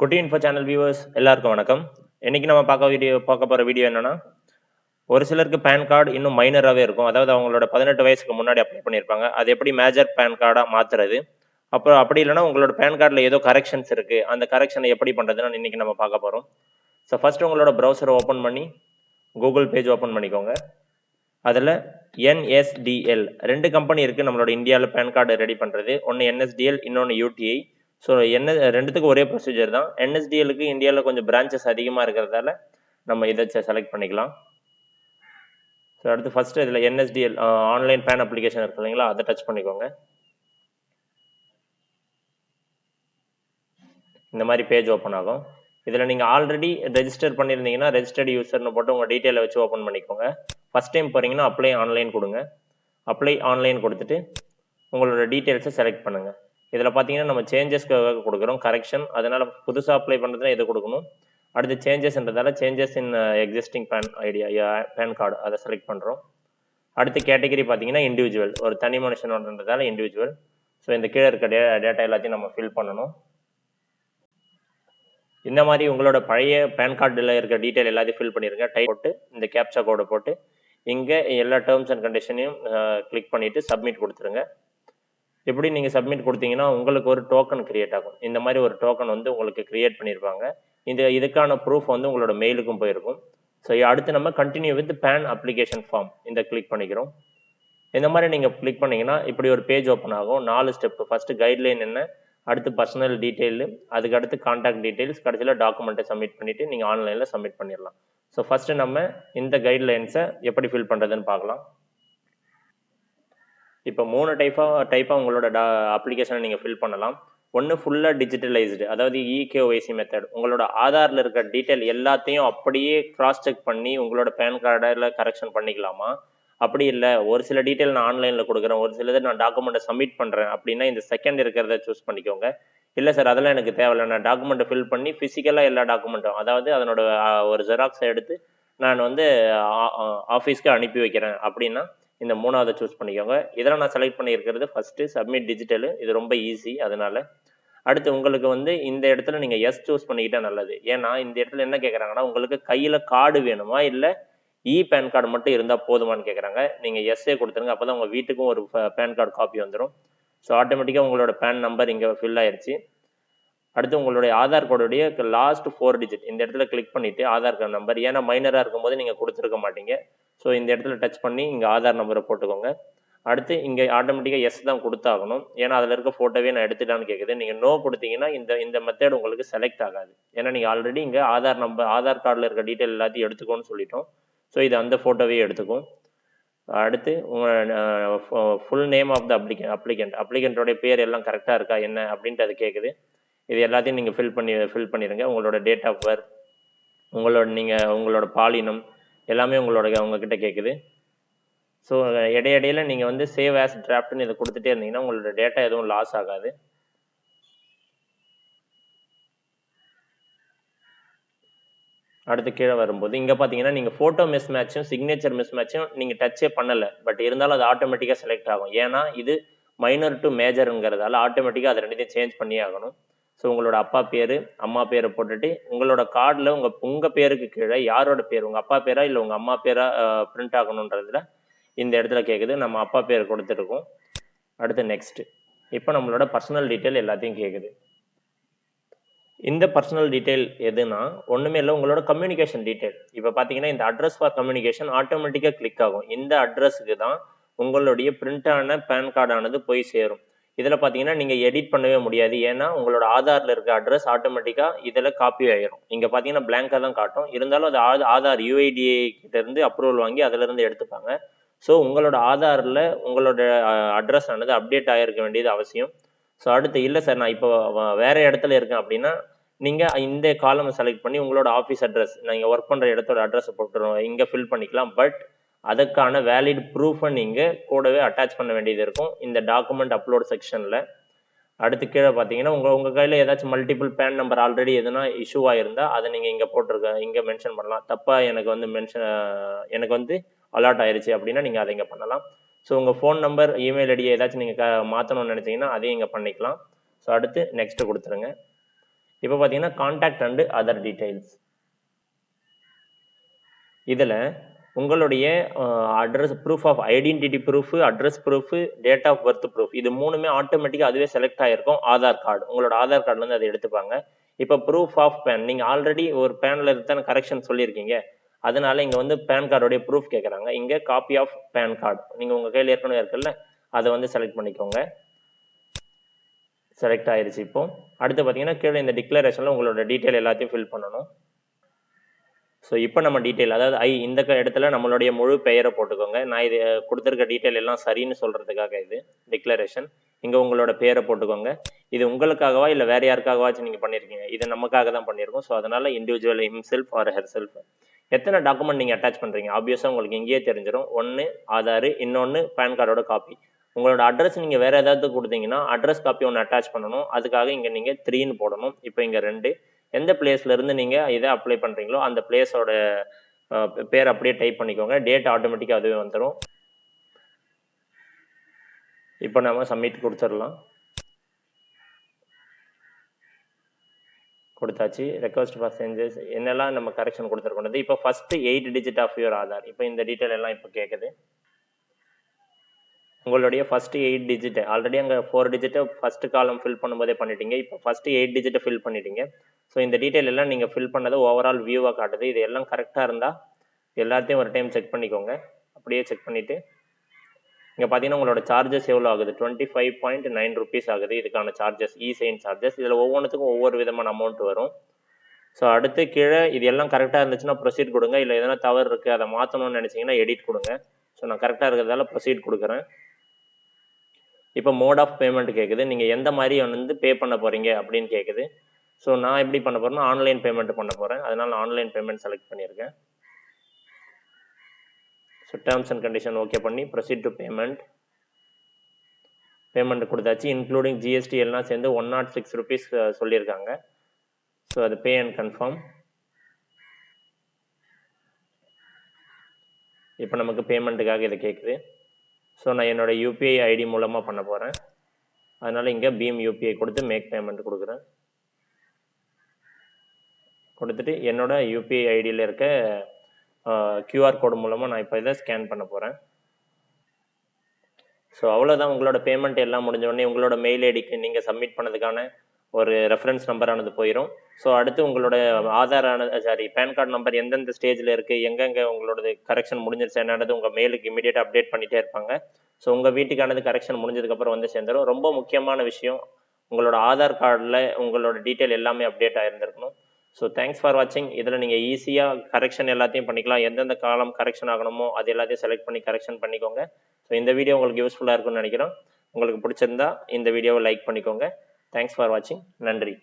குட்டி info channel viewers எல்லாருக்கும் வணக்கம். இன்னைக்கு நம்ம பார்க்க வீடியோ பார்க்க போகிற வீடியோ என்னன்னா ஒரு சிலருக்கு பேன் கார்டு இன்னும் மைனராகவே இருக்கும். அதாவது அவங்களோட பதினெட்டு வயசுக்கு முன்னாடி அப்ளை பண்ணியிருப்பாங்க. அது எப்படி மேஜர் பேன் கார்டாக மாற்றுறது அப்புறம் அப்படி இல்லைன்னா உங்களோட பேன் கார்டில் ஏதோ கரெக்ஷன்ஸ் இருக்குது அந்த கரெக்ஷனை எப்படி பண்ணுறதுன்னு இன்னைக்கு நம்ம பார்க்க போகிறோம் ஸோ ஃபர்ஸ்ட் உங்களோட ப்ரௌசரை ஓப்பன் பண்ணி கூகுள் பேஜ் ஓப்பன் பண்ணிக்கோங்க. அதில் என்எஸ்டிஎல் ரெண்டு கம்பெனி இருக்குது நம்மளோட இந்தியாவில் பேன் கார்டு ரெடி பண்ணுறது ஒன்று என்எஸ்டிஎல் இன்னொன்று யூடிஐ ஸோ என்ன ரெண்டுத்துக்கும் ஒரே ப்ரொசீஜர் தான். என்எஸ்டிஎலுக்கு இந்தியாவில் கொஞ்சம் பிரான்ச்சஸ் அதிகமாக இருக்கிறதால நம்ம இதை செலக்ட் பண்ணிக்கலாம். ஸோ அடுத்து ஃபஸ்ட்டு இதில் என்எஸ்டிஎல் ஆன்லைன் பேன் அப்ளிகேஷன் இருக்கு இல்லைங்களா? அதை டச் பண்ணிக்கோங்க. இந்த மாதிரி பேஜ் ஓப்பன் ஆகும். இதில் நீங்கள் ஆல்ரெடி ரெஜிஸ்டர் பண்ணியிருந்தீங்கன்னா ரெஜிஸ்டர்டு யூசர்னு போட்டு உங்கள் டீட்டெயிலை வச்சு ஓப்பன் பண்ணிக்கோங்க. ஃபஸ்ட் டைம் போகிறீங்கன்னா அப்ளை ஆன்லைன் கொடுங்க. அப்ளை ஆன்லைன் கொடுத்துட்டு உங்களோட டீட்டெயில்ஸை செலக்ட் பண்ணுங்கள் இதில் பார்த்தீங்கன்னா நம்ம சேஞ்சஸ்க்காக கொடுக்குறோம். கரெக்ஷன் அதனால் புதுசாக அப்ளை பண்ணுறதுனா இதை கொடுக்கணும்? அடுத்து சேஞ்சஸ்ன்றதால changes in existing PAN idea PAN card அதை செலக்ட் பண்ணுறோம் அடுத்து கேட்டகரி பார்த்தீங்கன்னா இண்டிவிஜுவல் ஒரு தனி மனுஷனோடன்றதால இண்டிவிஜுவல் ஸோ இந்த கீழே இருக்க டே டேட்டா எல்லாத்தையும் நம்ம ஃபில் பண்ணணும். இந்த மாதிரி உங்களோட பழைய பேன் கார்டில் இருக்க டீட்டெயில் எல்லாத்தையும் ஃபில் பண்ணிடுங்க டைப் போட்டு இந்த கேப்சா கோடை போட்டு இங்கே எல்லா டேர்ம்ஸ் அண்ட் கண்டிஷனையும் கிளிக் பண்ணிவிட்டு சப்மிட் கொடுத்துருங்க. எப்படி நீங்கள் சப்மிட் கொடுத்தீங்கன்னா உங்களுக்கு ஒரு டோக்கன் கிரியேட் ஆகும். இந்த மாதிரி ஒரு டோக்கன் வந்து உங்களுக்கு கிரியேட் பண்ணியிருப்பாங்க இந்த இதுக்கான ப்ரூஃப் வந்து உங்களோட மெயிலுக்கும் போயிருக்கும். ஸோ அடுத்து நம்ம continue with PAN application form இந்த கிளிக் பண்ணிக்கிறோம். இந்த மாதிரி நீங்கள் கிளிக் பண்ணீங்கன்னா இப்படி ஒரு பேஜ் ஓப்பன் ஆகும். நாலு ஸ்டெப் ஃபஸ்ட்டு கைட்லைன் என்ன? அடுத்து பர்சனல் டீட்டெயிலு அதுக்கு அடுத்து கான்டாக்ட் டீட்டெயில்ஸ் கடைசியில் டாக்குமெண்ட்டை சப்மிட் பண்ணிவிட்டு நீங்கள் ஆன்லைனில் சப்மிட் பண்ணிடலாம். ஸோ ஃபஸ்ட்டு நம்ம இந்த கைட்லைன்ஸை எப்படி ஃபில் பண்ணுறதுன்னு பார்க்கலாம். இப்போ மூணு டைப்பாக டைப்பாக உங்களோட டா அப்ளிகேஷனை நீங்கள் ஃபில் பண்ணலாம். ஒன்று ஃபுல்லாக டிஜிட்டலைஸ்டு அதாவது இகேஒய்சி மெத்தட் உங்களோட ஆதாரில் இருக்க டீட்டெயில் எல்லாத்தையும் அப்படியே கிராஸ் செக் பண்ணி உங்களோட பேன் கார்டில் கரெக்ஷன் பண்ணிக்கலாமா? அப்படி இல்லை ஒரு சில டீட்டெயில் நான் ஆன்லைனில் கொடுக்குறேன் ஒரு சிலது நான் டாக்குமெண்ட்டை சப்மிட் பண்ணுறேன் அப்படின்னா இந்த செகண்ட் இருக்கிறத சூஸ் பண்ணிக்கோங்க. இல்லை சார் அதெல்லாம் எனக்கு தேவையில்லை. நான் டாக்குமெண்ட்டை ஃபில் பண்ணி ஃபிசிக்கலாக எல்லா டாக்குமெண்ட்டும் அதாவது அதனோட ஒரு ஜெராக்ஸை எடுத்து நான் வந்து ஆஃபீஸ்க்கு அனுப்பி வைக்கிறேன் அப்படின்னா இந்த மூணாவதை சூஸ் பண்ணிக்கோங்க. இதெல்லாம் நான் செலக்ட் பண்ணியிருக்கிறது ஃபஸ்ட்டு சப்மிட் டிஜிட்டலு இது ரொம்ப ஈஸி அதனால். அடுத்து உங்களுக்கு வந்து இந்த இடத்துல நீங்கள் எஸ் சூஸ் பண்ணிக்கிட்டால் நல்லது. ஏன்னா இந்த இடத்துல என்ன கேட்குறாங்கன்னா உங்களுக்கு கையில் கார்டு வேணுமா? இல்லை இ பேன் கார்டு மட்டும் இருந்தால் போதுமான்னு கேட்குறாங்க நீங்கள் எஸ்ஏ கொடுத்துருங்க. அப்போ தான் உங்கள் வீட்டுக்கும் ஒரு பேன் கார்டு காப்பி வந்துடும் ஸோ ஆட்டோமேட்டிக்காக உங்களோட பேன் நம்பர் இங்கே ஃபில் ஆயிடுச்சு அடுத்து உங்களுடைய ஆதார் கார்டுடைய லாஸ்ட் ஃபோர் டிஜிட் இந்த இடத்துல கிளிக் பண்ணிவிட்டு ஆதார் கார்டு நம்பர் ஏன்னா மைனராக இருக்கும்போது நீங்கள் கொடுத்துருக்க மாட்டீங்க. ஸோ இந்த இடத்துல டச் பண்ணி இங்கே ஆதார் நம்பரை போட்டுக்கோங்க. அடுத்து இங்கே ஆட்டோமேட்டிக்காக எஸ் தான் கொடுத்தாகணும். ஏன்னா அதில் இருக்க ஃபோட்டோவே நான் எடுத்துட்டான்னு கேட்குது நீங்கள் நோ கொடுத்தீங்கன்னா இந்த இந்த மெத்தட் உங்களுக்கு செலக்ட் ஆகாது. ஏன்னா நீங்கள் ஆல்ரெடி இங்கே ஆதார் நம்பர் ஆதார் கார்டில் இருக்க டீட்டெயில் எல்லாத்தையும் எடுத்துக்கோன்னு சொல்லிட்டோம். ஸோ இது அந்த ஃபோட்டோவே எடுத்துக்கும். அடுத்து உங்கள் full name of the applicant applicant அப்ளிகண்ட்டோடைய பேர் எல்லாம் கரெக்டாக இருக்கா என்ன அப்படின்ட்டு அது கேட்குது இது எல்லாத்தையும் நீங்கள் ஃபில் பண்ணி ஃபில் பண்ணிடுங்க உங்களோட டேட் ஆஃப் பர்த் உங்களோட நீங்கள் உங்களோட பாலினம் எல்லாமே உங்களோட உங்ககிட்ட கேட்குது ஸோ இடையிடையில் நீங்கள் வந்து சேவ் ஆஸ் டிராஃப்ட்னு இதை கொடுத்துட்டே இருந்தீங்கன்னா உங்களோட டேட்டா எதுவும் லாஸ் ஆகாது. அடுத்து கீழே வரும்போது இங்கே பார்த்தீங்கன்னா நீங்கள் ஃபோட்டோ மிஸ் மேட்சும் சிக்னேச்சர் மிஸ் மேட்சும் நீங்கள் டச்சே பண்ணலை. பட் இருந்தாலும் அது ஆட்டோமேட்டிக்காக செலக்ட் ஆகும். ஏன்னா இது மைனர் டு மேஜருங்கிறதால ஆட்டோமேட்டிக்காக அதை ரெண்டுத்தையும் சேஞ்ச் பண்ணியே ஆகணும். ஸோ உங்களோட அப்பா பேர் அம்மா பேரை போட்டுட்டு உங்களோட கார்டில் உங்கள் உங்கள் பேருக்கு கீழே யாரோட பேர்? உங்கள் அப்பா பேரா இல்லை உங்கள் அம்மா பேரா பிரிண்ட் ஆகணுன்றதுல இந்த இடத்துல கேட்குது நம்ம அப்பா பேர் கொடுத்துருக்கோம். அடுத்து நெக்ஸ்ட்டு இப்போ நம்மளோட பர்சனல் டீட்டெயில் எல்லாத்தையும் கேட்குது இந்த பர்சனல் டீட்டெயில் எதுனா ஒன்றுமே இல்லை உங்களோட கம்யூனிகேஷன் டீட்டெயில் இப்போ பார்த்தீங்கன்னா இந்த அட்ரஸ் ஃபார் கம்யூனிகேஷன் ஆட்டோமேட்டிக்காக கிளிக் ஆகும். இந்த அட்ரஸுக்கு தான் உங்களுடைய பிரிண்டான பேன் கார்டானது போய் சேரும். இதில் பார்த்தீங்கன்னா நீங்கள் எடிட் பண்ணவே முடியாது. ஏன்னா உங்களோட ஆதாரில் இருக்க அட்ரஸ் ஆட்டோமேட்டிக்காக இதில் காப்பி ஆயிரும். இங்கே பார்த்தீங்கன்னா பிளாங்காக தான் காட்டும். இருந்தாலும் அது ஆதார் யூஐடிஏ கிட்டேருந்து அப்ரூவல் வாங்கி அதிலிருந்து எடுத்துப்பாங்க. ஸோ உங்களோட ஆதாரில் உங்களோட அட்ரஸ் ஆனது அப்டேட் ஆகிருக்க வேண்டியது அவசியம். ஸோ அடுத்து இல்லை சார் நான் இப்போ வேறு இடத்துல இருக்கேன் அப்படின்னா நீங்கள் இந்த காலமை செலக்ட் பண்ணி உங்களோட ஆஃபீஸ் அட்ரஸ் நீங்கள் ஒர்க் பண்ணுற இடத்தோட அட்ரஸை போட்டுருவோம் இங்கே ஃபில் பண்ணிக்கலாம். பட் அதுக்கான வேலிட் ப்ரூஃபை நீங்கள் கூடவே அட்டாச் பண்ண வேண்டியது இருக்கும். இந்த டாக்குமெண்ட் அப்லோட் செக்ஷனில் அடுத்து கீழே பார்த்தீங்கன்னா உங்கள் உங்கள் கையில் ஏதாச்சும் மல்டிபிள் பேன் நம்பர் ஆல்ரெடி எதுனா இஷ்யூ இருந்தால் அதை நீங்கள் இங்கே போட்டிருக்க இங்கே மென்ஷன் பண்ணலாம். தப்பாக எனக்கு வந்து மென்ஷன் எனக்கு வந்து அலாட் ஆயிருச்சு அப்படின்னா நீங்கள் அதை இங்கே பண்ணலாம். ஸோ உங்கள் ஃபோன் நம்பர் இமெயில் ஐடியை ஏதாச்சும் நீங்கள் க மாற்றணும்னு நினச்சிங்கன்னா அதையும் இங்கே பண்ணிக்கலாம். ஸோ அடுத்து நெக்ஸ்ட்டு கொடுத்துருங்க. இப்போ பார்த்தீங்கன்னா காண்டாக்ட் அண்டு அதர் டீட்டெயில்ஸ் இதில் உங்களுடைய address proof of identity proof address proof date of birth proof இது மூணுமே ஆட்டோமேட்டிக்காக அதுவே செலக்ட் ஆகிருக்கும் ஆதார் கார்டு உங்களோட ஆதார் கார்டுலேருந்து அதை எடுத்துப்பாங்க. இப்போ ப்ரூஃப் ஆஃப் பேன் நீங்கள் ஆல்ரெடி ஒரு பேனில் இருந்தான கரெக்ஷன் சொல்லியிருக்கீங்க. அதனால இங்கே வந்து பேன் கார்டோடைய ப்ரூஃப் கேட்குறாங்க இங்கே காப்பி ஆஃப் பேன் கார்டு நீங்கள் உங்கள் கையில் ஏற்கனவே இருக்குல்ல அதை வந்து செலக்ட் பண்ணிக்கோங்க. செலக்ட் ஆயிருச்சு இப்போ. அடுத்து பார்த்தீங்கன்னா கீழே இந்த டிக்ளரேஷனில் உங்களோட டீட்டெயில் எல்லாத்தையும் ஃபில் பண்ணணும். ஸோ இப்போ நம்ம டீட்டெயில் அதாவது ஐ இந்த க- இடத்துல நம்மளுடைய முழு பெயரை போட்டுக்கோங்க. நான் இது கொடுத்துருக்க டீட்டெயில் எல்லாம் சரின்னு சொல்கிறதுக்காக இது டிக்ளரேஷன் இங்கே உங்களோட பேரை போட்டுக்கோங்க. இது உங்களுக்காகவா இல்லை வேறு யாருக்காகவாச்சும் நீங்கள் பண்ணியிருக்கீங்க இது நமக்காக தான் பண்ணியிருக்கோம் ஸோ அதனால் individual himself or herself எத்தனை டாக்குமெண்ட் நீங்கள் அட்டாச் பண்ணுறீங்க ஆப்வியஸாக உங்களுக்கு இங்கேயே தெரிஞ்சிடும் ஒன்று ஆதார் இன்னொன்று பேன் கார்டோட காப்பி உங்களோட அட்ரஸ் நீங்கள் வேறு ஏதாவது கொடுத்தீங்கன்னா அட்ரஸ் காப்பி ஒன்று அட்டாச் பண்ணணும். அதுக்காக இங்கே நீங்கள் த்ரீன்னு போடணும். இப்போ இங்கே ரெண்டு எந்த பிளேஸ்ல இருந்து நீங்க இதை அப்ளை பண்றீங்களோ அந்த பிளேஸோட பேர் அப்படியே டைப் பண்ணிக்கோங்க. டேட் ஆட்டோமேட்டிக்காக அதுவே வந்துடும் இப்போ நம்ம சப்மிட் கொடுத்துடலாம். கொடுத்தாச்சு. ரெக்வஸ்ட் ஃபார் சேஞ்சஸ் என்னெல்லாம் நம்ம கரெக்ஷன் கொடுத்துருக்கோம் இப்போ first eight digit of your Aadhaar இப்போ இந்த டீட்டெயில் எல்லாம் இப்போ கேட்குது உங்களுடைய ஃபர்ஸ்ட் எயிட் டிஜிட் ஆல்ரெடி அங்கே ஃபோர் டிஜிட்டை ஃபர்ஸ்ட் காலம் ஃபில் பண்ணும்போதே பண்ணிட்டீங்க. இப்போ ஃபர்ஸ்ட் எயிட் டிஜிட்டை ஃபில் பண்ணிட்டீங்க. ஸோ இந்த டீட்டெயில் எல்லாம் நீங்கள் ஃபில் பண்ணது ஓவரால் வியூவாக காட்டுது. இது எல்லாம் கரெக்டாக இருந்தால் எல்லாத்தையும் ஒரு டைம் செக் பண்ணிக்கோங்க. அப்படியே செக் பண்ணிவிட்டு இங்கே பார்த்தீங்கன்னா உங்களோட சார்ஜஸ் எவ்வளோ ஆகுது? Twenty five point nine rupees ஆகுது. இதுக்கான சார்ஜஸ் இ சைன் சார்ஜஸ் இதில் ஒவ்வொன்றுத்துக்கும் ஒவ்வொரு விதமான அமௌண்ட் வரும். ஸோ அடுத்து கீழே இது எல்லாம் கரெக்டாக இருந்துச்சுன்னா ப்ரொசீட் கொடுங்க. இல்லை எதனா தவறு இருக்குது அதை மாற்றணும்னு நினச்சிங்கன்னா எடிட் கொடுங்க. ஸோ நான் கரெக்டாக இருக்கிறதால ப்ரொசீட் கொடுக்குறேன். இப்போ மோட் ஆஃப் பேமெண்ட் கேட்குது நீங்கள் எந்த மாதிரி வந்து பே பண்ண போகிறீங்க அப்படின்னு கேட்குது ஸோ நான் எப்படி பண்ண போகிறேன்னா ஆன்லைன் பேமெண்ட் பண்ண போகிறேன் அதனால் ஆன்லைன் பேமெண்ட் செலக்ட் பண்ணியிருக்கேன். So terms and condition okay பண்ணி ப்ரொசீட் டு பேமெண்ட் பேமெண்ட் கொடுத்தாச்சு. இன்க்ளூடிங் ஜிஎஸ்டி எல்லாம் சேர்ந்து ஒன் நாட் சிக்ஸ் ருபீஸ் சொல்லியிருக்காங்க. ஸோ அது பே அண்ட் கன்ஃபார்ம் இப்போ நமக்கு பேமெண்ட்டுக்காக இதை கேட்குது ஸோ நான் என்னோட யூபிஐ ஐடி மூலமாக பண்ண போகிறேன் அதனால் இங்கே பீம் யூபிஐ கொடுத்து மேக் பேமெண்ட் கொடுக்குறேன். கொடுத்துட்டு என்னோட யூபிஐ ஐடியில் இருக்க கியூஆர் கோடு மூலமாக நான் இப்போ இதை ஸ்கேன் பண்ண போகிறேன் ஸோ அவ்வளோதான் உங்களோட பேமெண்ட் எல்லாம் முடிஞ்ச உடனே உங்களோட மெயில் ஐடிக்கு நீங்கள் சப்மிட் பண்ணதுக்கான ஒரு ரெஃபரன்ஸ் நம்பரானது போயிடும் ஸோ அடுத்து உங்களோட ஆதாரான சாரி பேன் கார்டு நம்பர் எந்தெந்த ஸ்டேஜில் இருக்குது எங்கெங்கே உங்களோட கரெக்ஷன் முடிஞ்சிருச்சு என்னது உங்கள் மெயிலுக்கு இமீடியட்டாக அப்டேட் பண்ணிகிட்டே இருப்பாங்க. ஸோ உங்கள் வீட்டுக்கானது கரெக்ஷன் முடிஞ்சதுக்கப்புறம் வந்து சேர்ந்துடும் ரொம்ப முக்கியமான விஷயம் உங்களோட ஆதார் கார்டில் உங்களோட டீட்டெயில் எல்லாமே அப்டேட் ஆகிருந்திருக்கணும் ஸோ தேங்க்ஸ் ஃபார் வாட்சிங் இதில் நீங்கள் ஈஸியாக கரெக்ஷன் எல்லாத்தையும் பண்ணிக்கலாம். எந்தெந்த காலம் கரெக்ஷன் ஆகணுமோ அது எல்லாத்தையும் செலக்ட் பண்ணி கரெக்ஷன் பண்ணிக்கோங்க. ஸோ இந்த வீடியோ உங்களுக்கு யூஸ்ஃபுல்லாக இருக்கும்னு நினைக்கிறோம். உங்களுக்கு பிடிச்சிருந்தா இந்த வீடியோவை லைக் பண்ணிக்கோங்க. தேங்க்ஸ் ஃபார் வாட்சிங் நன்றி